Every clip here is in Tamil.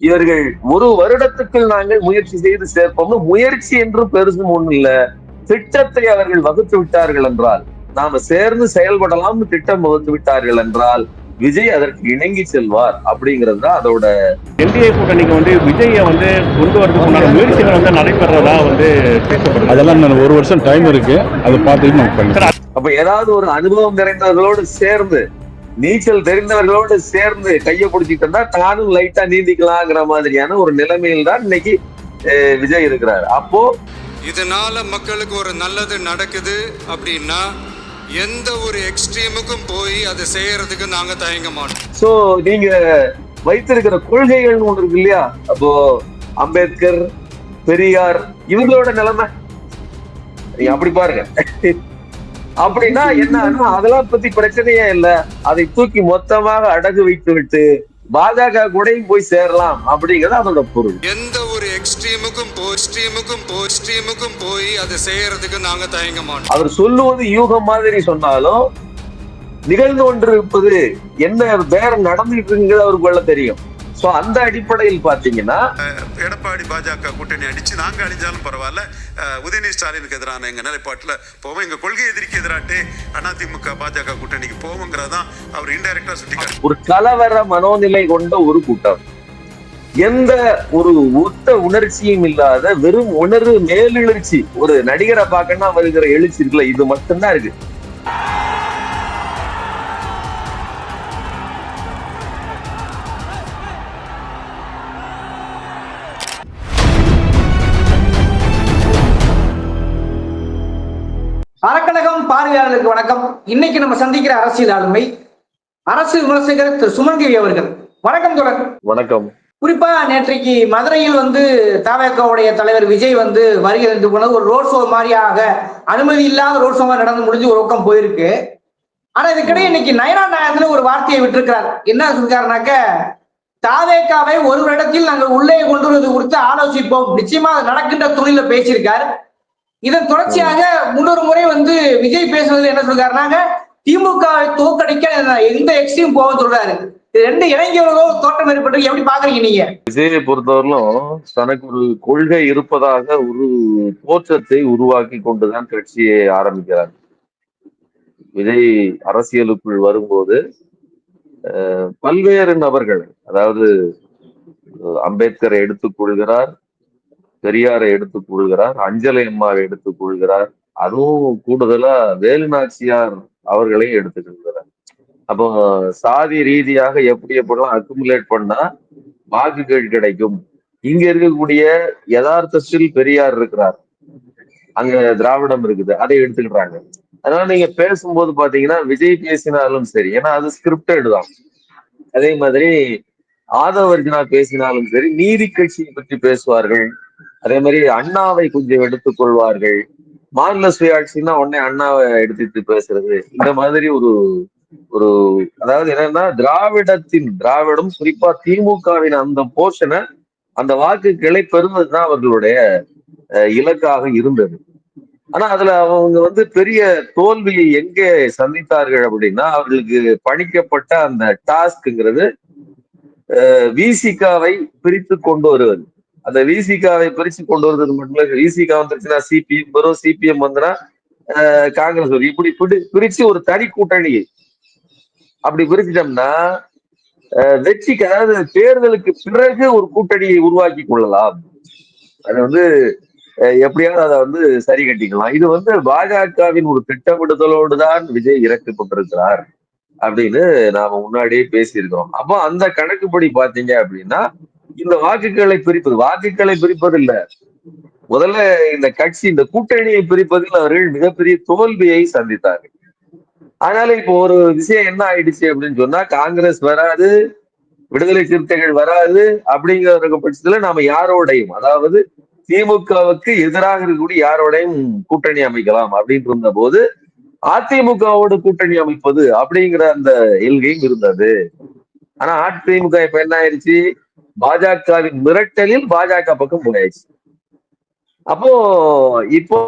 இவர்கள் ஒரு வருடத்துக்குள் நாங்கள் முயற்சி செய்து சேர்ப்போம் முயற்சி என்று பெருசும் ஒண்ணு இல்ல. திட்டத்தை அவர்கள் வகுத்து விட்டார்கள் என்றால் நாம சேர்ந்து செயல்படலாம்னு திட்டம் வகுத்து விட்டார்கள் என்றால் விஜய் அதற்கு இணங்கி செல்வார் அப்படிங்கிறது தான் அதோட என்டிஏ கூட்டணிக்கு வந்து விஜயை வந்து கொண்டு வரதுக்கு முயற்சிகள் வந்து நடைபெறதா வந்து பேசப்படுது. அதெல்லாம் ஒரு வருஷம் டைம் இருக்கு. அதை பார்த்துட்டு அப்ப ஏதாவது ஒரு அனுபவம் நிறைந்தவர்களோடு சேர்ந்து நீச்சல் தெரிந்தவர்களோடு சேர்ந்து கையை பிடிச்சிட்டு இருந்தா தானும் லைட்டா நீந்திக்கலாங்கிற மாதிரியான ஒரு நிலைமையில் தான் இன்னைக்கு விஜய் இருக்கிறார். அப்போ இதனால மக்களுக்கு ஒரு நல்லது நடக்குது அப்படின்னா எந்த ஒரு எக்ஸ்ட்ரீமுக்கும் போய் அதை செய்யறதுக்கு நாங்க தயங்க மாட்டோம். சோ நீங்க வைத்திருக்கிற கொள்கைகள்னு ஒண்ணு இருக்கு இல்லையா? அப்போ அம்பேத்கர் பெரியார் இவங்களோட நிலைமை. நீங்க அப்படி பாருங்க. அப்படின்னா என்னன்னா அதெல்லாம் பத்தி பிரச்சனையே இல்ல. அதை தூக்கி மொத்தமாக அடகு வைத்து விட்டு பாஜக கூடயும் போய் சேரலாம் அப்படிங்கிறது அதோட பொருள். எந்த ஒரு எக்ஸ்ட்ரீமுக்கும் போய் எக்ஸ்ட்ரீமுக்கும் போய் அதை செய்யறதுக்கு நாங்க தயங்க மாட்டோம். அவர் சொல்லுவது யூகம் மாதிரி சொன்னாலும் நிகழ்ந்து கொண்டிருப்பது என்ன வேற நடந்துட்டு இருக்குங்கிறது அவருக்குள்ள தெரியும். சோ அந்த அடிப்படையில் பாத்தீங்கன்னா எடப்பாடி பாஜக கூட்டணி அடிச்சு நாங்க அழிஞ்சாலும் பரவாயில்ல. உதயநிதி ஸ்டாலினுக்கு எதிரான எங்க நிலைப்பாட்டுல போவோம். எங்க கொள்கை எதிரிக்கு எதிராட்டு அதிமுக பாஜக கூட்டணிக்கு போவோங்கிறதான் அவர் இன்டைரக்டா சுட்டி ஒரு கலவர மனோநிலை கொண்ட ஒரு கூட்டம். எந்த ஒரு ஒத்த உணர்ச்சியும் இல்லாத வெறும் உணர்வு மேலெழுச்சி. ஒரு நடிகரை பார்க்கணும்னா வருகிற எழுச்சி இருக்குல்ல இது மட்டும்தான் இருக்கு. பார்வையாளர்களுக்கு வணக்கம். இன்னைக்கு நம்ம சந்திக்கிற அரசியல் ஆளுமை அரசு விமர்சகர் திரு சுமன்கிரி அவர்கள். வணக்கம் தொடர் வணக்கம். குறிப்பா நேற்றைக்கு மதுரையில் வந்து தவேகாவுடைய தலைவர் விஜய் வந்து வருகை இருந்து போனது ஒரு ரோட் ஷோ மாதிரியாக அனுமதி இல்லாத ரோட் ஷோ மாதிரி நடந்து முடிஞ்சு ஒரு பக்கம் போயிருக்கு. ஆனா இதுக்கிடையே இன்னைக்கு நயனா நாயகத்துல ஒரு வார்த்தையை விட்டிருக்கிறார். என்ன சொல்லிருக்காருனாக்க தாவேக்காவை ஒரு வருடத்தில் நாங்கள் உள்ளே கொண்டு வருவது குறித்து ஆலோசிப்போம். நிச்சயமா அது நடக்கின்ற துணில பேசியிருக்கார். இதன் தொடர்ச்சியாக முன்னொரு முறை வந்து விஜய் பேசுவது என்ன சொல்றாருனாங்க திமுகவை தோக்கடிக்க எந்த எக்ஸ்ட்ரீம் போக சொல்றாரு ரெண்டு இளைஞர்களோ தோட்டம் ஏற்பட்டு எப்படி பாக்குறீங்க நீங்க? விஜயை பொறுத்தவரையிலும் தனக்கு ஒரு கொள்கை இருப்பதாக ஒரு தோற்றத்தை உருவாக்கி கொண்டுதான் கட்சியை ஆரம்பிக்கிறார். விஜய் அரசியலுக்குள் வரும்போது பல்வேறு நபர்கள் அதாவது அம்பேத்கரை எடுத்துக் கொள்கிறார் பெரியாரை எடுத்துக் கொள்கிறார் அஞ்சலை அம்மாவை எடுத்துக் கொள்கிறார். அதுவும் கூடுதலா வேலுநாச்சியார் அவர்களையும் எடுத்துக்கொள்கிறார் அப்போ சாதி ரீதியாக எப்படி எப்படிலாம் அக்குமுலேட் பண்ணா வாக்குகள் கிடைக்கும்? இங்க இருக்கக்கூடிய யதார்த்தத்தில் பெரியார் இருக்கிறார். அங்க திராவிடம் இருக்குது அதை எடுத்துக்கிறாங்க அதனால நீங்க பேசும்போது பாத்தீங்கன்னா விஜய் பேசினாலும் சரி ஏன்னா அது ஸ்கிரிப்டட் தான். அதே மாதிரி ஆதவர்ஜனா பேசினாலும் சரி நீதி கட்சியை பற்றி பேசுவார்கள். அதே மாதிரி அண்ணாவை கொஞ்சம் எடுத்துக் கொள்வார்கள். மாநில சுயாட்சின்னா உடனே அண்ணாவை எடுத்துட்டு பேசுறது. இந்த மாதிரி ஒரு ஒரு அதாவது என்னன்னா திராவிடத்தின் திராவிடம் குறிப்பா திமுகவின் அந்த போர்ஷனை அந்த வாக்குகளை பெறுவதுதான் அவர்களுடைய அஹ், இலக்காக இருந்தது. ஆனா அதுல அவங்க வந்து பெரிய தோல்வியை எங்கே சந்தித்தார்கள் அப்படின்னா அவர்களுக்கு பணிக்கப்பட்ட அந்த டாஸ்க்ங்கிறது விசிகாவை பிரித்து கொண்டு வருவது. அந்த விசிகாவை பிரிச்சு கொண்டு வருது மட்டும் இல்ல விசிகா வந்துருச்சுன்னா சிபிஎம் வரும் சிபிஎம் வந்துன்னா காங்கிரஸ் வரும் இப்படி பிடி பிரிச்சு ஒரு தனி கூட்டணி அப்படி பிரிச்சிட்டோம்னா அஹ், வெற்றிக்கு அதாவது தேர்தலுக்கு பிறகு ஒரு கூட்டணியை உருவாக்கி கொள்ளலாம். அது வந்து எப்படியாவது அதை வந்து சரி கட்டிக்கலாம். இது வந்து பாஜகவின் ஒரு திட்டமிடுதலோடு தான் விஜய் இறக்கப்பட்டிருக்கிறார் அப்படின்னு நாம முன்னாடியே பேசியிருக்கிறோம். அப்போ அந்த கணக்குப்படி பாத்தீங்க அப்படின்னா இந்த வாக்குகளை பிரிப்பது வாக்குகளை பிரிப்பது இல்ல முதல்ல இந்த கட்சி இந்த கூட்டணியை பிரிப்பதில் அவர்கள் மிகப்பெரிய தோல்வியை சந்தித்தார்கள். அதனால இப்போ ஒரு விஷயம் என்ன ஆயிடுச்சு அப்படின்னு சொன்னா காங்கிரஸ் வராது விடுதலை சிறுத்தைகள் வராது அப்படிங்கிற பட்சத்துல நாம யாரோடையும் அதாவது திமுகவுக்கு எதிராக இருக்கக்கூடிய யாரோடையும் கூட்டணி அமைக்கலாம் அப்படின்னு இருந்த போது அதிமுகவோடு கூட்டணி அமைப்பது அப்படிங்கிற அந்த எல்கையும் இருந்தது. ஆனா அதிமுக இப்ப என்ன ஆயிடுச்சு? பாஜகவின் மிரட்டலில் பாஜக பக்கம் போயாச்சு. அப்போ இப்போ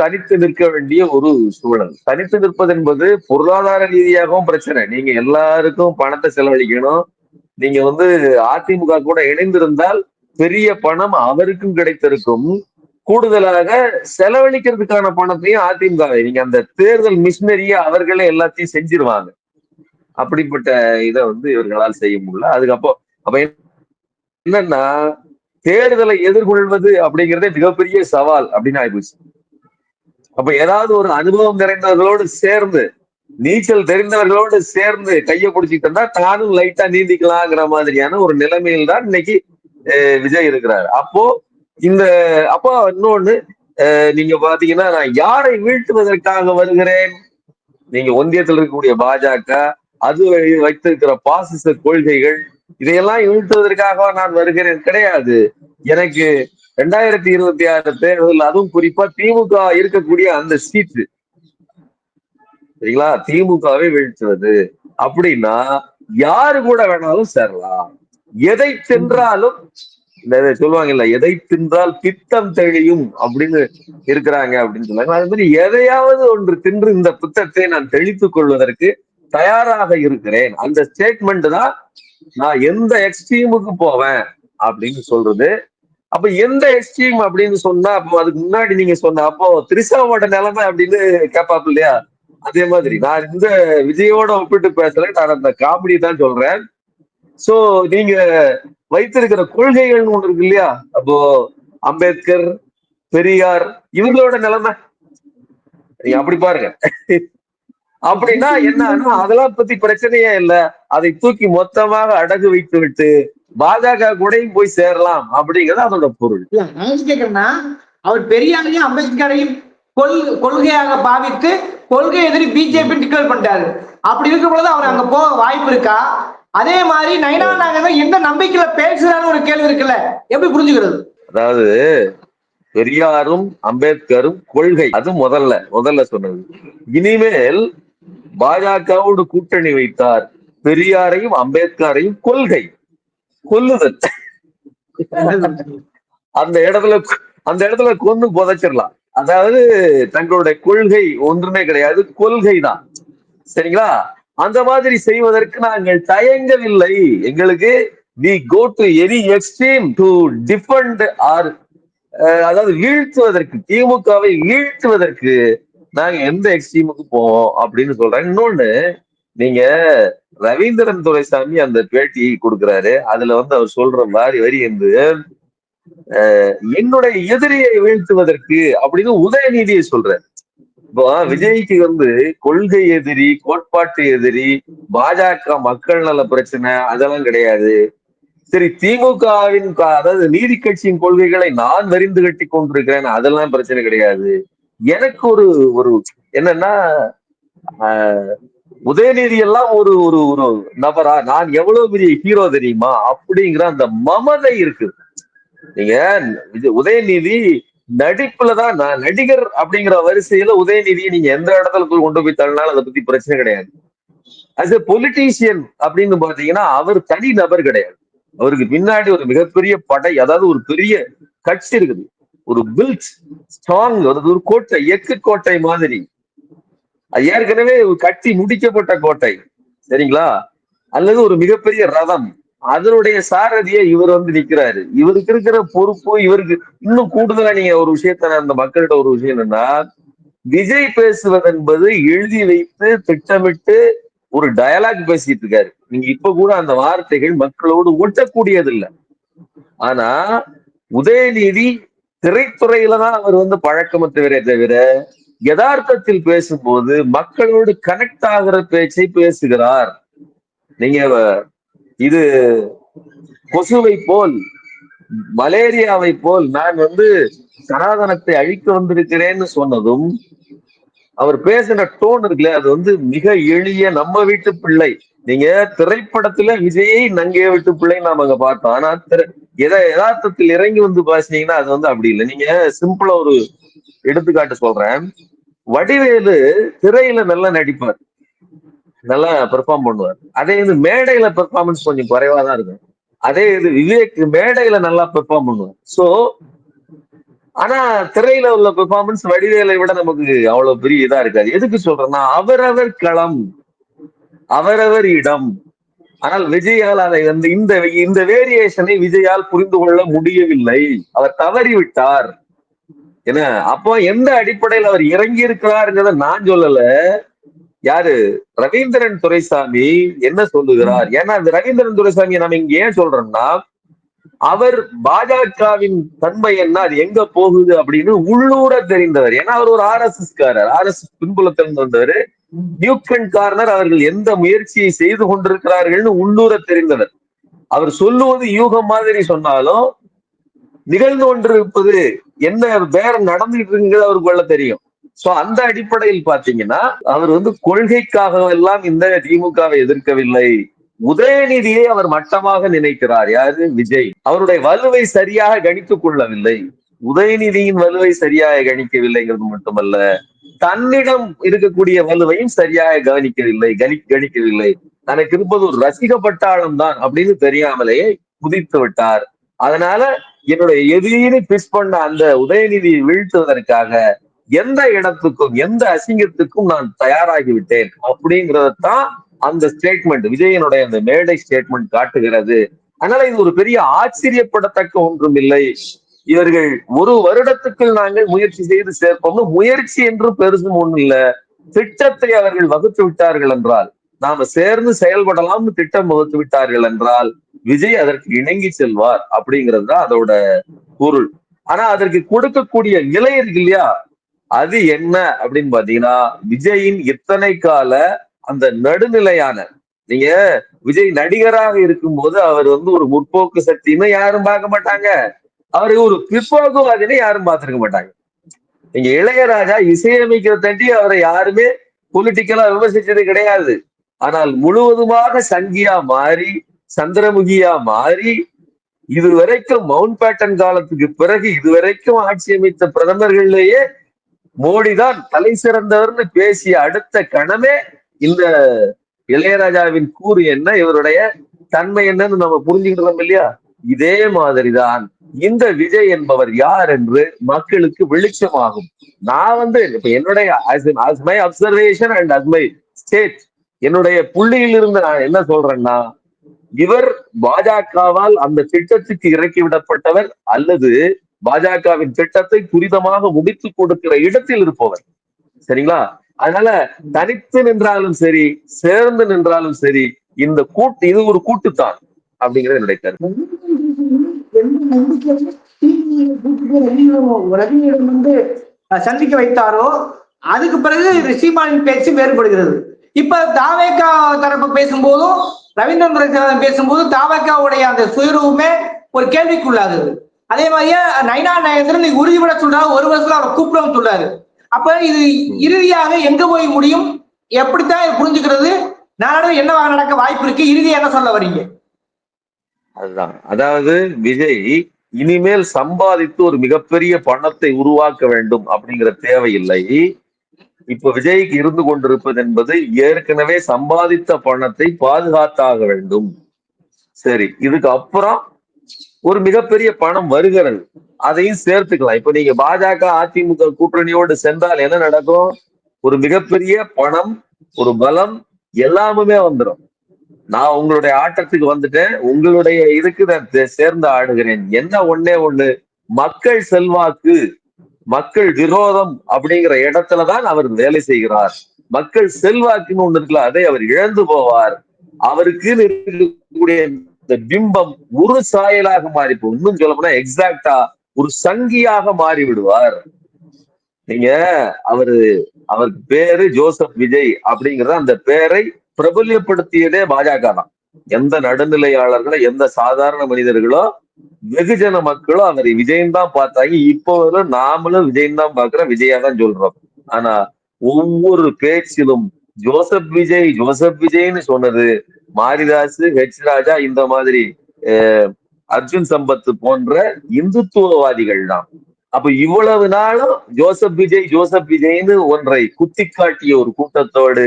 தனித்து நிற்க வேண்டிய ஒரு சூழல். தனித்து நிற்பது என்பது பொருளாதார ரீதியாகவும் பிரச்சனை. நீங்க எல்லாருக்கும் பணத்தை செலவழிக்கணும். நீங்க வந்து அதிமுக கூட இணைந்திருந்தால் பெரிய பணம் அவருக்கும் கிடைத்திருக்கும். கூடுதலாக செலவழிக்கிறதுக்கான பணத்தையும் அதிமுக நீங்க அந்த தேர்தல் மிஷினரிய அவர்களே எல்லாத்தையும் செஞ்சிருவாங்க. அப்படிப்பட்ட இதை வந்து இவர்களால் செய்ய முடியல. அதுக்கப்புறம் அப்ப என்னன்னா தேர்தலை எதிர்கொள்வது அப்படிங்கிறதே மிகப்பெரிய சவால் அப்படின்னு ஆயிப்போச்சு. அப்ப ஏதாவது ஒரு அனுபவம் நிறைந்தவர்களோடு சேர்ந்து நீச்சல் தெரிந்தவர்களோடு சேர்ந்து கையை பிடிச்சிட்டு தானும் லைட்டா நீந்திக்கலாங்கிற மாதிரியான ஒரு நிலைமையில் தான் இன்னைக்கு விஜய் இருக்கிறாரு. அப்போ இந்த அப்போ இன்னொன்னு நீங்க பாத்தீங்கன்னா நான் யாரை வீழ்த்துவதற்காக வருகிறேன்? நீங்க ஒன்றியத்தில் இருக்கக்கூடிய பாஜக அது வைத்திருக்கிற பாசிச கொள்கைகள் இதையெல்லாம் இழுத்துவதற்காக நான் வருகிறேன். கிடையாது. எனக்கு ரெண்டாயிரத்தி இருபத்தி ஆறு தேர்தல் அதுவும் குறிப்பா திமுக இருக்கக்கூடிய அந்த சீட்டு சரிங்களா? திமுகவை வீழ்த்துவது. அப்படின்னா யாரு கூட வேணாலும் சேரலாம். எதை தின்றாலும் இந்த இதை சொல்லுவாங்கல்ல எதை தின்றால் பித்தம் தெளியும் அப்படின்னு இருக்கிறாங்க அப்படின்னு சொல்லுவாங்க. அது மாதிரி எதையாவது ஒன்று தின்று இந்த பித்தத்தை நான் தெளித்துக் கொள்வதற்கு தயாராக இருக்கிறேன். அந்த ஸ்டேட்மெண்ட் தான் நான் எந்த எக்ஸ்ட்ரீமுக்கு போவேன் அப்படின்னு சொல்றது. அப்ப எந்த எக்ஸ்ட்ரீம் அப்படின்னு சொன்னா அப்போ அதுக்கு முன்னாடி நீங்க சொன்ன அப்போ திரிசாவோட நிலைமை அப்படின்னு கேப்பாப்பு இல்லையா? அதே மாதிரி. நான் இந்த விஜயோட ஒப்பிட்டு பேசல நான் அந்த காமெடி தான் சொல்றேன். சோ நீங்க வைத்திருக்கிற கொள்கைகள்னு ஒண்ணு இருக்கு இல்லையா? அப்போ அம்பேத்கர் பெரியார் இவங்களோட நிலைமை. நீங்க அப்படி பாருங்க. அப்படின்னா என்னன்னா அதெல்லாம் பத்தி பிரச்சனையே இல்ல. அதை தூக்கி மொத்தமாக அடகு வைத்து விட்டு பாஜக கூடயும் போய் சேரலாம் அப்படிங்கிறது அதோட பொருள். கேக்குறேன்னா அவர் பெரியாரையும் அம்பேத்கரையும் கொள் கொள்கையாக பாவித்து கொள்கை எதிரி பிஜேபி டிக்ளேர் பண்ணிட்டாரு. அப்படி இருக்கும் பொழுது அவர் அங்க போக வாய்ப்பு இருக்கா? அதே மாதிரி நைனா நாகேந்திரன் எந்த நம்பிக்கையில பேசுறான்னு ஒரு கேள்வி இருக்குல்ல? எப்படி புரிஞ்சுக்கிறது? அதாவது பெரியாரும் அம்பேத்கரும் கொள்கை அது முதல்ல முதல்ல சொன்னது. இனிமேல் பாஜகவோடு கூட்டணி வைத்தார் பெரியாரையும் அம்பேத்கரையும் கொள்கை கொல்லுதல். அந்த இடத்துல அந்த இடத்துல கொன்னு புதைச்சிடலாம். அதாவது தங்களுடைய கொள்கை ஒன்றுமே கிடையாது கொள்கை தான் சரிங்களா? அந்த மாதிரி செய்வதற்கு நாங்கள் தயங்கவில்லை. எங்களுக்கு we go to any extreme to defend or அதாவது வீழ்த்துவதற்கு திமுகவை வீழ்த்துவதற்கு நாங்க எந்த எக்ஸ்ட்ரீமுக்கு போவோம் அப்படின்னு சொல்றாங்க. இன்னொன்னு நீங்க ரவீந்திரன் துரைசாமி அந்த பேட்டி கொடுக்கிறாரு. அதுல வந்து அவர் சொல்ற மாதிரி வரி வந்து என்னுடைய எதிரியை வீழ்த்துவதற்கு அப்படின்னு உதயநிதியை சொல்றாரு. இப்போ விஜய்க்கு வந்து கொள்கை எதிரி கோட்பாட்டு எதிரி பாஜக மக்கள் நல பிரச்சனை அதெல்லாம் கிடையாது. சரி திமுகவின் அதாவது நீதி கட்சியின் கொள்கைகளை நான் வரிந்து கட்டி கொண்டிருக்கிறேன் அதெல்லாம் பிரச்சனை கிடையாது. எனக்கு ஒரு ஒரு என்னன்னா ஆஹ், உதயநிதி எல்லாம் ஒரு ஒரு ஒரு நபரா? நான் எவ்வளவு பெரிய ஹீரோ தெரியுமா? அப்படிங்கிற அந்த மமதை இருக்கு. நீங்க இது உதயநிதி நடிப்புலதான் நான் நடிகர் அப்படிங்கிற வரிசையில உதயநிதியை நீங்க எந்த இடத்துல போய் கொண்டு போய் தள்ளினாலும் அதை பத்தி பிரச்சனை கிடையாது. அஸ் எ பொலிட்டீஷியன் அப்படின்னு பாத்தீங்கன்னா அவர் தனி நபர் கிடையாது. அவருக்கு பின்னாடி ஒரு மிகப்பெரிய படை அதாவது ஒரு பெரிய கட்சி இருக்குது. ஒரு பில்ட் ஸ்ட்ராங் அதாவது ஒரு கோட்டை எக்கு கோட்டை மாதிரி. அது ஏற்கனவே ஒரு கட்டி முடிக்கப்பட்ட கோட்டை. சரிங்களா? அல்லது ஒரு மிகப்பெரிய ரதம். அதனுடைய சாரதியை இவர் வந்து நிக்கிறாரு. இவருக்கு இருக்கிற பொறுப்பு இவருக்கு இன்னும் கூடுதலா நீங்க ஒரு விஷயத்த அந்த மக்கள்கிட்ட ஒரு விஷயம் என்னன்னா விஜய் பேசுவது என்பது எழுதி வைத்து திட்டமிட்டு ஒரு டயலாக் பேசிட்டு இருக்காரு. நீங்க இப்ப கூட அந்த வார்த்தைகள் மக்களோடு ஒட்டக்கூடியதில்ல. ஆனா உதயநிதி திரைத்துறையில தான் அவர் வந்து பழக்கமற்றவரே தவிர யதார்த்தத்தில் பேசும்போது மக்களோடு கனெக்ட் ஆகிற பேச்சை பேசுகிறார். நீங்க இது கொசுவை போல் மலேரியாவை போல் நான் வந்து சனாதனத்தை அழிக்க வந்திருக்கிறேன்னு சொன்னதும் அவர் பேசின டோன் இருக்குல்ல அது வந்து மிக எளிய நம்ம வீட்டு பிள்ளை. நீங்க திரைப்படத்துல விஜயை நங்கே வீட்டு பிள்ளை நாம அங்க பார்த்தோம். ஆனா திரை- எதை யதார்த்தத்தில் இறங்கி வந்து பேசினீங்கன்னா அது வந்து அப்படி இல்லை. நீங்க சிம்பிளா ஒரு எடுத்துக்காட்டு சொல்றேன். வடிவேலு திரையில நல்லா நடிப்பார். நல்லா பெர்ஃபார்ம் பண்ணுவார். அதே இது மேடையில பெர்ஃபார்மன்ஸ் கொஞ்சம் குறைவா தான் இருக்கும். அதே இது விவேக் மேடையில நல்லா பெர்ஃபார்ம் பண்ணுவார். சோ ஆனா திரையில உள்ள பெர்ஃபார்மன்ஸ் வடிவேலை விட நமக்கு அவ்வளவு பெரிய இதா இருக்காது. எதுக்கு சொல்றேன்னா அவரவர் களம் அவரவர் இடம். ஆனால் விஜயால் அதை வந்து இந்த இந்த வேரியேஷனை விஜயால் புரிந்து கொள்ள முடியவில்லை. அவர் தவறிவிட்டார். என்ன? அப்போ எந்த அடிப்படையில் அவர் இறங்கி இருக்கிறார்ங்கிறத நான் சொல்லல. யாரு? ரவீந்திரன் துரைசாமி என்ன சொல்லுகிறார்? ஏன்னா அந்த ரவீந்திரன் துரைசாமி நம்ம இங்க ஏன் சொல்றோம்னா அவர் பாஜகவின் தன்மை என்ன? அது எங்க போகுது அப்படின்னு உள்ளூர தெரிந்தவர். ஏன்னா அவர் ஒரு ஆர் எஸ் எஸ் காரர் ஆர் எஸ் பின்புலத்திலிருந்து வந்தவர். நியூக்ரன் கார்னர் அவர்கள் எந்த முயற்சியை செய்து கொண்டிருக்கிறார்கள்னு உள்ளூர தெரிந்தவர். அவர் சொல்லுவது யூகம் மாதிரி சொன்னாலும் நிகழ்ந்து கொண்டிருப்பது என்ன வேற நடந்துட்டு இருக்குங்கிறது அவருக்கு வெள்ள தெரியும். சோ அந்த அடிப்படையில் பாத்தீங்கன்னா அவர் வந்து கொள்கைக்காக எல்லாம் இந்த திமுகவை எதிர்க்கவில்லை. உதயநிதியை அவர் மட்டமாக நினைக்கிறார். யாரு? விஜய். அவருடைய வலுவை சரியாக கணித்துக் கொள்ளவில்லை. உதயநிதியின் வலுவை சரியாக கணிக்கவில்லைங்கிறது மட்டுமல்ல தன்னிடம் இருக்கக்கூடிய வலுவையும் சரியாக கவனிக்கவில்லை கணி கணிக்கவில்லை. தனக்கு இருப்பது ஒரு ரசிக பட்டாளம் தான் அப்படின்னு தெரியாமலேயே குதித்து விட்டார். அதனால என்னுடைய எதிரின்னு பிஸ் பண்ண அந்த உதயநிதியை வீழ்த்துவதற்காக எந்த இடத்துக்கும் எந்த அசிங்கத்துக்கும் நான் தயாராகி விட்டேன் அப்படிங்கறதான் அந்த ஸ்டேட்மெண்ட் விஜயனுடைய அந்த மேடை ஸ்டேட்மெண்ட் காட்டுகிறது. அதனால இது ஒரு பெரிய ஆச்சரியப்படத்தக்க ஒன்றும் இல்லை இவர்கள் ஒரு வருடத்துக்குள் நாங்கள் முயற்சி செய்து சேர்ப்போம்னு முயற்சி என்று பெருசும் ஒண்ணும் இல்ல. திட்டத்தை அவர்கள் வகுத்து விட்டார்கள் என்றால் நாம சேர்ந்து செயல்படலாம்னு திட்டம் வகுத்து விட்டார்கள் என்றால் விஜய் அதற்கு இணங்கி செல்வார் அப்படிங்கிறது தான் அதோட பொருள். ஆனா அதற்கு கொடுக்கக்கூடிய நிலை இருக்கு இல்லையா? அது என்ன அப்படின்னு பாத்தீங்கன்னா விஜயின் இத்தனை கால அந்த நடுநிலையான நீங்க விஜய் நடிகராக இருக்கும்போது அவர் வந்து ஒரு முற்போக்கு சக்தின்னு யாரும் பார்க்க மாட்டாங்க. அவரை ஒரு பிற்போக்குவாதின்னு யாரும் பார்த்திருக்க மாட்டாங்க. நீங்க இளையராஜா இசையமைக்கிற தண்டி அவரை யாருமே பொலிட்டிக்கலா விமர்சிச்சது கிடையாது. ஆனால் முழுவதுமாக சங்கியா மாறி சந்திரமுகியா மாறி இதுவரைக்கும் மவுண்ட் பேட்டன் காலத்துக்கு பிறகு இதுவரைக்கும் ஆட்சி அமைத்த பிரதமர்களிலேயே மோடி தான் தலை சிறந்தவர்னு பேசிய அடுத்த கணமே இந்த இளையராஜாவின் கூறு என்ன? இவருடைய தன்மை என்னன்னு நம்ம புரிஞ்சுக்கிட்டோம் இல்லையா? இதே மாதிரிதான். இந்த விஜய் என்பவர் யார் என்று மக்களுக்கு வெளிச்சமாகும். நான் வந்து இப்ப என்னுடைய my observation and as my state என்னுடைய புள்ளியில் இருந்து நான் என்ன சொல்றேன்னா இவர் பாஜகவால் அந்த திட்டத்துக்கு இறக்கி விடப்பட்டவர் அல்லது பாஜகவின் திட்டத்தை துரிதமாக முடித்து கொடுக்கிற இடத்தில் இருப்பவர். சரிங்களா? அதனால தனித்து நின்றாலும் சரி சேர்ந்து நின்றாலும் சரி இந்த கூட்டு இது ஒரு கூட்டுத்தான் அப்படிங்கறது என்னுடைய கருத்து. ரஜினியிடம் வந்து சந்திக்க வைத்தாரோ அதுக்கு பிறகு சீமானின் பேச்சு வேறுபடுகிறது. இப்ப தாவேக்கா தரப்பு பேசும்போதும் ரவீந்திரன் துரைசாமி பேசும்போது தாவேக்காவுடைய அந்த சுயரூபமே ஒரு கேள்விக்குள்ளாகுது. அதே மாதிரியே நைனா நயந்திரன் நீ உறுதிபட சொல்றாரு ஒரு வருஷத்துல அவரை கூப்பிடவும் சொல்றாரு. அப்ப இது இறுதியாக எங்க போய் முடியும்? எப்படித்தான் புரிஞ்சுக்கிறது? நானும் என்னவாக நடக்க வாய்ப்பு இருக்கு? இறுதியா என்ன சொல்ல வரீங்க? அதுதான். அதாவது விஜய் இனிமேல் சம்பாதித்து ஒரு மிகப்பெரிய பணத்தை உருவாக்க வேண்டும் அப்படிங்கிற தேவையில்லை. இப்ப விஜய்க்கு இருந்து கொண்டிருப்பது என்பது ஏற்கனவே சம்பாதித்த பணத்தை பாதுகாத்தாக வேண்டும். சரி இதுக்கு அப்புறம் ஒரு மிகப்பெரிய பணம் வருகிறது. அதையும் சேர்த்துக்கலாம். இப்ப நீங்க பாஜக அதிமுக கூட்டணியோடு சென்றால் என்ன நடக்கும்? ஒரு மிகப்பெரிய பணம் ஒரு பலம் எல்லாமுமே வந்துடும் நான் உங்களுடைய ஆட்டத்துக்கு வந்துட்டேன். உங்களுடைய இதுக்கு நான் சேர்ந்து ஆடுகிறேன். என்ன ஒண்ணே ஒண்ணு? மக்கள் செல்வாக்கு மக்கள் விரோதம் அப்படிங்கிற இடத்துலதான் அவர் வேலை செய்கிறார். மக்கள் செல்வாக்குன்னு ஒண்ணு இருக்குல்ல அதை அவர் இழந்து போவார். அவருக்கு இருக்கக்கூடிய இந்த பிம்பம் ஒரு சாயலாக மாறி இன்னும் சொல்ல போனா எக்ஸாக்டா ஒரு சங்கியாக மாறி விடுவார் நீங்க அவரு அவருக்கு பேரு ஜோசப் விஜய் அப்படிங்கிறத அந்த பேரை பிரபல்யப்படுத்தியதே பாஜக தான். எந்த நடுநிலையாளர்களோ எந்த சாதாரண மனிதர்களோ வெகுஜன மக்களோ அவரை விஜயம் தான் பார்த்தாங்க. இப்போ நாமளும் விஜயம் தான் பாக்குறோம் விஜயா தான் சொல்றோம். ஆனா ஒவ்வொரு பேச்சிலும் ஜோசப் விஜய் ஜோசப் விஜய்னு சொன்னது. மாரிதாஸ் ஹெச் ராஜா இந்த மாதிரி அஹ், அர்ஜுன் சம்பத் போன்ற இந்துத்துவவாதிகள் தான் அப்ப இவ்வளவு நாளும் ஜோசப் விஜய் ஜோசப் விஜய்னு ஒன்றை குத்தி காட்டிய ஒரு கூட்டத்தோடு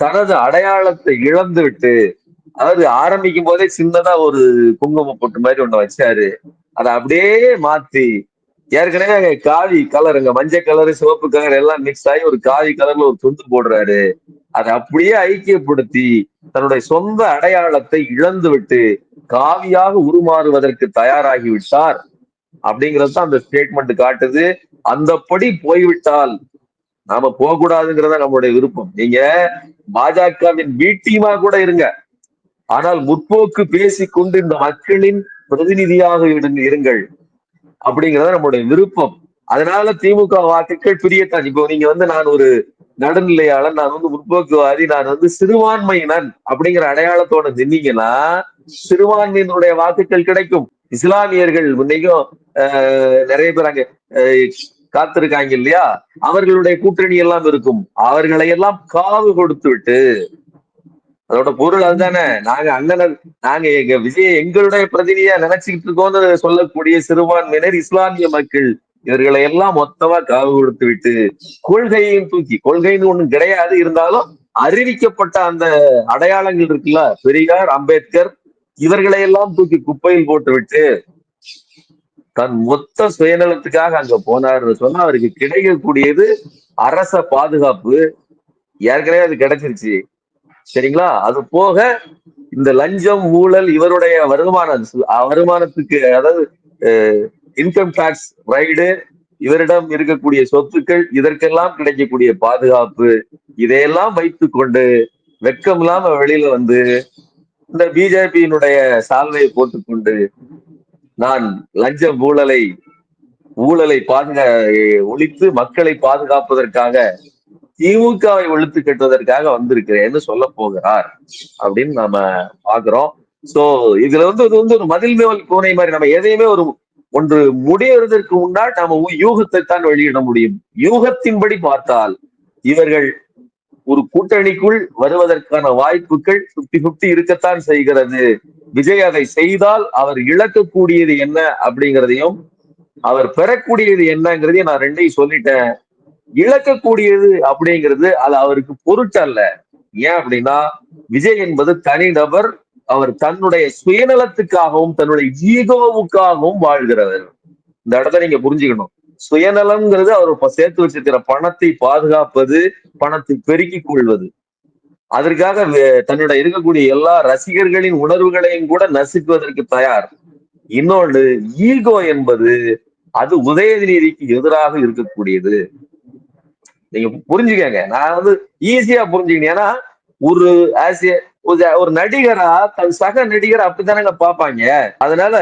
தனது அடையாளத்தை இழந்து விட்டு அதாவது ஆரம்பிக்கும் போதே சின்னதா ஒரு குங்கும பொட்டு மாதிரி ஒண்ணு வச்சாரு. அதை அப்படியே மாத்தி ஏற்கனவே காவி கலருங்க மஞ்சள் கலரு சிவப்பு கலர் எல்லாம் மிக்ஸ் ஆகி ஒரு காவி கலர்ல ஒரு துண்டு போடுறாரு. அதை அப்படியே ஐக்கியப்படுத்தி தன்னுடைய சொந்த அடையாளத்தை இழந்துவிட்டு காவியாக உருமாறுவதற்கு தயாராகி விட்டார் அப்படிங்கிறது அந்த ஸ்டேட்மெண்ட் காட்டுது. அந்தப்படி போய்விட்டால் நாம போகக்கூடாதுங்கிறத நம்மளுடைய விருப்பம். நீங்க பாஜகவின் பி டீமா கூட இருங்க. ஆனால் முற்போக்கு பேசிக்கொண்டு இந்த மக்களின் பிரதிநிதியாக இருங்கள். அப்படிங்கிறத நம்மளுடைய விருப்பம். அதனால திமுக வாக்குகள் பிரியத்தான். இப்போ நீங்க வந்து நான் ஒரு நடுநிலையாளர் நான் வந்து முற்போக்குவாதி நான் வந்து சிறுபான்மையினன் அப்படிங்கிற அடையாளத்தோட நின்னீங்கன்னா சிறுபான்மையினுடைய வாக்குகள் கிடைக்கும். இஸ்லாமியர்கள் இன்னைக்கும் ஆஹ், நிறைய பேர் அங்க காத்திருக்காங்க இல்லையா? அவர்களுடைய கூட்டணி எல்லாம் இருக்கும். அவர்களை எல்லாம் காவு கொடுத்து விட்டு அதோட பொருள் அதுதானே. நாங்க அண்ணனர் நாங்க எங்க விஜய் எங்களுடைய பிரதிநிதியா நினைச்சுக்கிட்டு இருக்கோம்னு சொல்லக்கூடிய சிறுபான்மையினர் இஸ்லாமிய மக்கள் இவர்களை எல்லாம் மொத்தமா காவு கொடுத்து விட்டு கொள்கையையும் தூக்கி கொள்கைன்னு ஒண்ணும் கிடையாது இருந்தாலும் அறிவிக்கப்பட்ட அந்த அடையாளங்கள் இருக்குல்ல? பெரியார் அம்பேத்கர் இவர்களை எல்லாம் தூக்கி குப்பையில் போட்டு விட்டு தன் மொத்த சுயநலத்துக்காக அங்க போனாருன்னு சொன்னா அவருக்கு கிடைக்கக்கூடியது அரச பாதுகாப்பு. ஏற்கனவே அது கிடைச்சிருச்சு. சரிங்களா? அது போக இந்த லஞ்சம் ஊழல் இவருடைய வருமானம் வருமானத்துக்கு அதாவது இன்கம் டாக்ஸ் ரைடு இவரிடம் இருக்கக்கூடிய சொத்துக்கள் இதற்கெல்லாம் கிடைக்கக்கூடிய பாதுகாப்பு இதையெல்லாம் வைத்து கொண்டு வெக்கம் இல்லாம வெளியில வந்து இந்த பிஜேபியினுடைய சால்வையை போட்டுக்கொண்டு நான் லஞ்ச ஊழலை ஊழலை பாதுகா ஒழித்து மக்களை பாதுகாப்பதற்காக திமுகவை ஒழித்து கட்டுவதற்காக வந்திருக்கிறேன்னு சொல்ல போகிறார் அப்படின்னு நாம பாக்குறோம் சோ இதுல வந்து இது வந்து ஒரு மதில் மேல் பூனை மாதிரி நம்ம எதையுமே ஒரு ஒன்று முடியறதற்கு முன்னால் நாம யூகத்தை தான் வெளியிட முடியும். யூகத்தின்படி பார்த்தால் இவர்கள் ஒரு கூட்டணிக்குள் வருவதற்கான வாய்ப்புகள் 50 50 இருக்கத்தான் செய்கிறது. விஜய் அதை செய்தால் அவர் இழக்கக்கூடியது என்ன அப்படிங்கிறதையும் அவர் பெறக்கூடியது என்னங்கிறதையும் நான் ரெண்டையும் சொல்லிட்டேன். இழக்கக்கூடியது அப்படிங்கிறது அது அவருக்கு பொருட்டல்ல. ஏன் அப்படின்னா விஜய் என்பது தனிநபர் அவர் தன்னுடைய சுயநலத்துக்காகவும் தன்னுடைய ஈகோவுக்காகவும் வாழ்கிறவர். இந்த இடத்த நீங்க புரிஞ்சுக்கணும். சுயநலம்ங்கிறது அவர் சேர்த்து வச்சிருக்கிற பணத்தை பாதுகாப்பது பணத்தை பெருக்கிக் கொள்வது. அதற்காக தன்னுடைய இருக்கக்கூடிய எல்லா ரசிகர்களின் உணர்வுகளையும் கூட நசுக்குவதற்கு தயார். இன்னொன்று ஈகோ என்பது அது உதயநிதிக்கு எதிராக இருக்கக்கூடியது. நீங்க புரிஞ்சுக்கங்க. நான் வந்து ஈஸியா புரிஞ்சுக்கணும். ஏன்னா ஒரு ஆசிய ஒரு- ஒரு நடிகரா தன் சக நடிகர் அப்படித்தானங்க பாப்பாங்க அதனால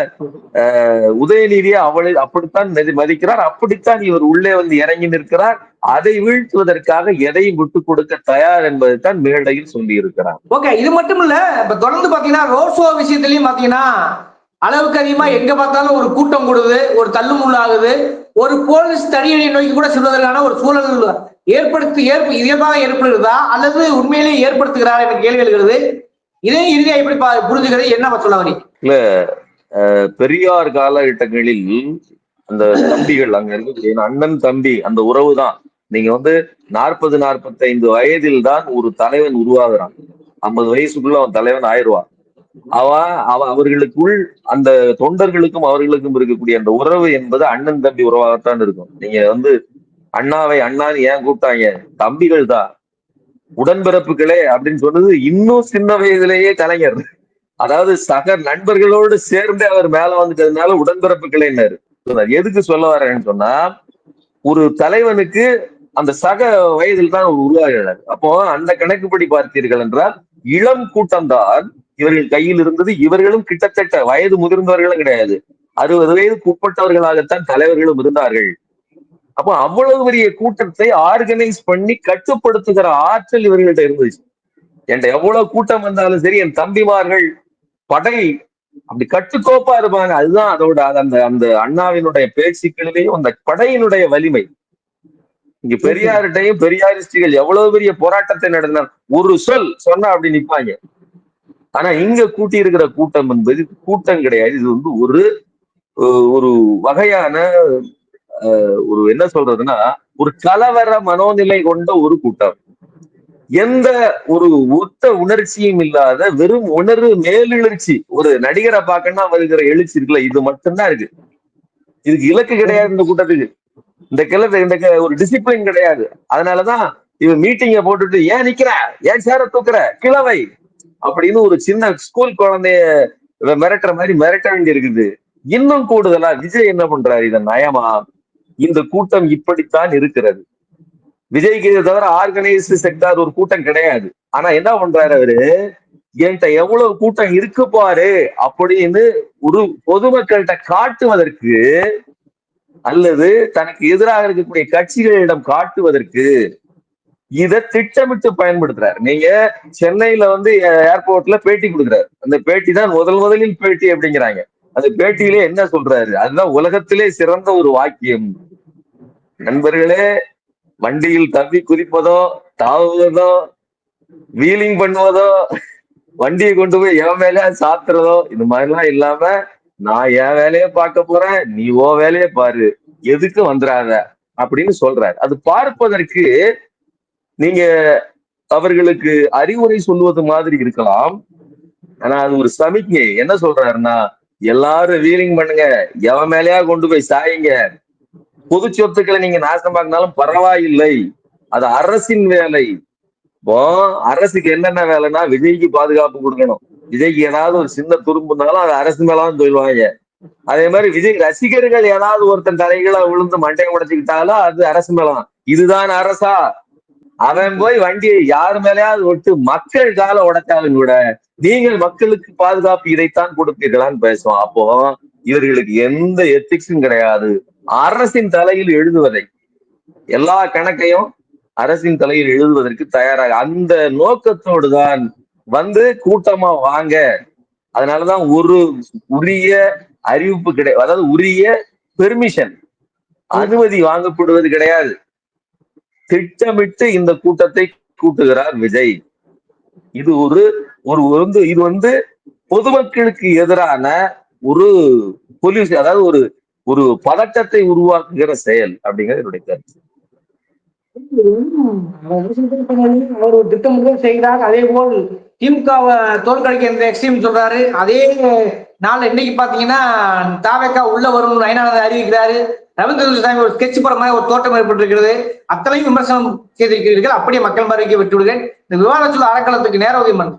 உதயநிதியை அவளை அப்படித்தான் மதி- மதிக்கிறார். அப்படித்தான் இவர் உள்ளே வந்து இறங்கி நிற்கிறார். அதை வீழ்த்துவதற்காக எதையும் விட்டு கொடுக்க தயார் என்பதைத்தான் மேடையில் சொல்லி இருக்கிறார் ஓகே இது மட்டும் இல்ல இப்ப தொடர்ந்து பாத்தீங்கன்னா ரோட் ஷோ விஷயத்திலயும் பாத்தீங்கன்னா அளவுக்கு அதிகமா எங்க பார்த்தாலும் ஒரு கூட்டம் கூடுது ஒரு தள்ளுமுள்ளாகுது ஒரு போலீஸ் தடியடி நோக்கி கூட செல்வதற்கான ஒரு சூழல் ஏற்படுத்தி ஏற்ப இயல்பாக ஏற்படுகிறதா? அல்லது உண்மையிலேயே ஏற்படுத்துகிறாரா என்ற கேள்வி எழுகிறது. இதே இறுதியா எப்படி பா- புரிஞ்சுக்கிறது? என்ன சொல்ல வரீங்க அஹ், பெரியார் காலகட்டங்களில் அந்த தம்பிகள் அங்க இருக்கக்கூடிய அண்ணன் தம்பி அந்த உறவு தான். நீங்க வந்து நாற்பது நாற்பத்தைந்து வயதில் தான் ஒரு தலைவன் உருவாகிறான். ஐம்பது வயசுக்குள்ள அவன் தலைவன் ஆயிடுவான். அவன் அவன் அவர்களுக்குள் அந்த தொண்டர்களுக்கும் அவர்களுக்கும் இருக்கக்கூடிய அந்த உறவு என்பது அண்ணன் தம்பி உறவாகத்தான் இருக்கும். நீங்க வந்து அண்ணாவை அண்ணான்னு ஏன் கூப்பிட்டாங்க? தம்பிகள் தான் உடன்பிறப்புகளே அப்படின்னு சொன்னது இன்னும் சின்ன வயதிலேயே கலைஞர். அதாவது சக நண்பர்களோடு சேர்ந்து அவர் மேல வந்துட்டதுனால உடன்பிறப்புகளேன்னாரு. எதுக்கு சொல்ல வரேன்னு சொன்னா ஒரு தலைவனுக்கு அந்த சக வயதில் தான் அவர் உருவாகிறார். அப்போ அந்த கணக்குப்படி பார்த்தீர்கள் என்றால் இளம் கூட்டம்தான் இவர்கள் கையில் இருந்தது. இவர்களும் கிட்டத்தட்ட வயது முதிர்ந்தவர்களும் கிடையாது. அறுபது வயதுக்கு உட்பட்டவர்களாகத்தான் தலைவர்களும் இருந்தார்கள். அப்போ அவ்வளவு பெரிய கூட்டத்தை ஆர்கனைஸ் பண்ணி கட்டுப்படுத்துகிற ஆற்றல் இவர்கள்ட்ட இருந்துச்சு. என்கிட்ட எவ்வளவு கூட்டம் வந்தாலும் சரி என் தம்பிமார்கள் படை அப்படி கட்டுக்கோப்பா இருப்பாங்க. அதுதான் அதோட அந்த அந்த அண்ணாவினுடைய பேச்சுக்களிலேயும் அந்த படையினுடைய வலிமை. இங்க பெரியார்கிட்டையும் பெரியாரிஸ்டுகள் எவ்வளவு பெரிய போராட்டத்தை நடந்தார் ஒரு சொல் சொன்னா அப்படி நிப்பாங்க. ஆனா இங்க கூட்டி இருக்கிற கூட்டம் என்பது கூட்டம் கிடையாது. இது வந்து ஒரு ஒரு வகையான ஒரு என்ன சொல்றதுன்னா ஒரு கலவர மனோநிலை கொண்ட ஒரு கூட்டம். எந்த ஒரு ஒத்த உணர்ச்சியும் இல்லாத வெறும் உணர்வு மேலெழுச்சி ஒரு நடிகரை பார்க்கணும்னா வருகிற எழுச்சி இருக்குல்ல இது மட்டும்தான் இருக்கு. இதுக்கு இலக்கு கிடையாது இந்த கூட்டத்துக்கு. இந்த கிளத்து இந்த க- ஒரு டிசிப்ளின் கிடையாது. அதனாலதான் இவன் மீட்டிங்க போட்டுட்டு ஏன் நிக்கிற? ஏன் சேர தூக்குற? கிழவை. அப்படின்னு ஒரு சின்ன ஸ்கூல் குழந்தைய மிரட்டுற மாதிரி மிரட்ட வேண்டி இருக்குது இன்னும் கூடுதலா விஜய் என்ன பண்றாரு? இதை நயமா? இந்த கூட்டம் இப்படித்தான் இருக்கிறது. விஜய்க்கு இதை தவிர ஆர்கனைஸ்டு செக்டார் ஒரு கூட்டம் கிடையாது. ஆனா என்ன பண்றாரு அவரு? என்கிட்ட எவ்வளவு கூட்டம் இருக்கு பாரு அப்படின்னு ஒரு பொதுமக்கள்கிட்ட காட்டுவதற்கு அல்லது தனக்கு எதிராக இருக்கக்கூடிய கட்சிகளிடம் காட்டுவதற்கு இத திட்டமிட்டு பயன்படுத்துறாரு. நீங்க சென்னையில வந்து ஏர்போர்ட்ல பேட்டி கொடுக்குறாரு. அந்த பேட்டி தான் முதல் முதலில் பேட்டி அப்படிங்கிறாங்க. அந்த பேட்டியிலே என்ன சொல்றாரு? அதுதான் உலகத்திலே சிறந்த ஒரு வாக்கியம். நண்பர்களே வண்டியில் தப்பி குதிப்பதோ தாவுவதோ வீலிங் பண்ணுவதோ வண்டியை கொண்டு போய் என் மேல சாத்துறதோ இந்த மாதிரிலாம் இல்லாம நான் என் வேலையை பார்க்க போறேன் நீ ஓ வேலையை பாரு எதுக்கு வந்துடாத அப்படின்னு சொல்றாரு. அது பார்ப்பதற்கு நீங்க அவர்களுக்கு அறிவுரை சொல்லுவது மாதிரி இருக்கலாம். ஆனா அது ஒரு சமிக்ஞை. என்ன சொல்றாருன்னா எல்லாரும் வீலிங் பண்ணுங்க. எவன் மேலயா கொண்டு போய் சாயுங்க. பொது சொத்துக்களை நீங்க நாசமாக்கினாலும் பரவாயில்லை. அது அரசின் வேலை. இப்போ அரசுக்கு என்னென்ன வேலைன்னா விஜய்க்கு பாதுகாப்பு கொடுக்கணும். விஜய்க்கு ஏதாவது ஒரு சின்ன துரும்புனாலும் அது அரசு மேலாம் சொல்லுவாங்க அதே மாதிரி விஜய் ரசிகர்கள் ஏதாவது ஒருத்தன் தலைகளை விழுந்து மண்டையை உடைச்சுக்கிட்டாலும் அது அரசு மேலாம் இதுதான் அரசா? அவன் போய் வண்டியை யார் மேலேயாவது விட்டு மக்கள் கால உடைச்சாலும் கூட நீங்கள் மக்களுக்கு பாதுகாப்பு இதைத்தான் கொடுப்பீர்களான்னு பேசுவோம் அப்போ இவர்களுக்கு எந்த எத்திக்ஸும் கிடையாது. அரசின் தலையில் எழுதுவதை. எல்லா கணக்கையும் அரசின் தலையில் எழுதுவதற்கு தயாராக. அந்த நோக்கத்தோடு தான் வந்து கூட்டமா வாங்க. அதனாலதான் ஒரு உரிய அறிவிப்பு கிடையாது அதாவது உரிய பெர்மிஷன் அனுமதி வாங்கப்படுவது கிடையாது. திட்டமிட்டு இந்த கூட்டத்தை கூட்டுகிறார் விஜய். இது ஒரு ஒரு வந்து இது வந்து பொதுமக்களுக்கு எதிரான ஒரு பொல்யூஷன் அதாவது ஒரு ஒரு பதட்டத்தை உருவாக்குகிற செயல் அப்படிங்கிறது என்னுடைய கருத்து. அவர் ஒரு திட்டமிட்டு செய்கிறார் அதே போல் திமுகவை தோற்கடிக்க எக்ஸ்ட்ரீம் சொல்றாரு. அதே நாள் இன்னைக்கு பாத்தீங்கன்னா தாவேக்கா உள்ள வரும் நயனானதை அறிவிக்கிறாரு. ரவீந்திர சாமி ஒரு ஸ்கெட்ச் படம் மாதிரி ஒரு தோட்டம் ஏற்பட்டிருக்கிறது. அத்தனையும் விமர்சனம் செய்திருக்கிறீர்கள். அப்படியே மக்கள் மறைக்க விட்டு விடுகிறேன். இந்த விவாதத்தில் அறக்களத்துக்கு நேர உதயமன்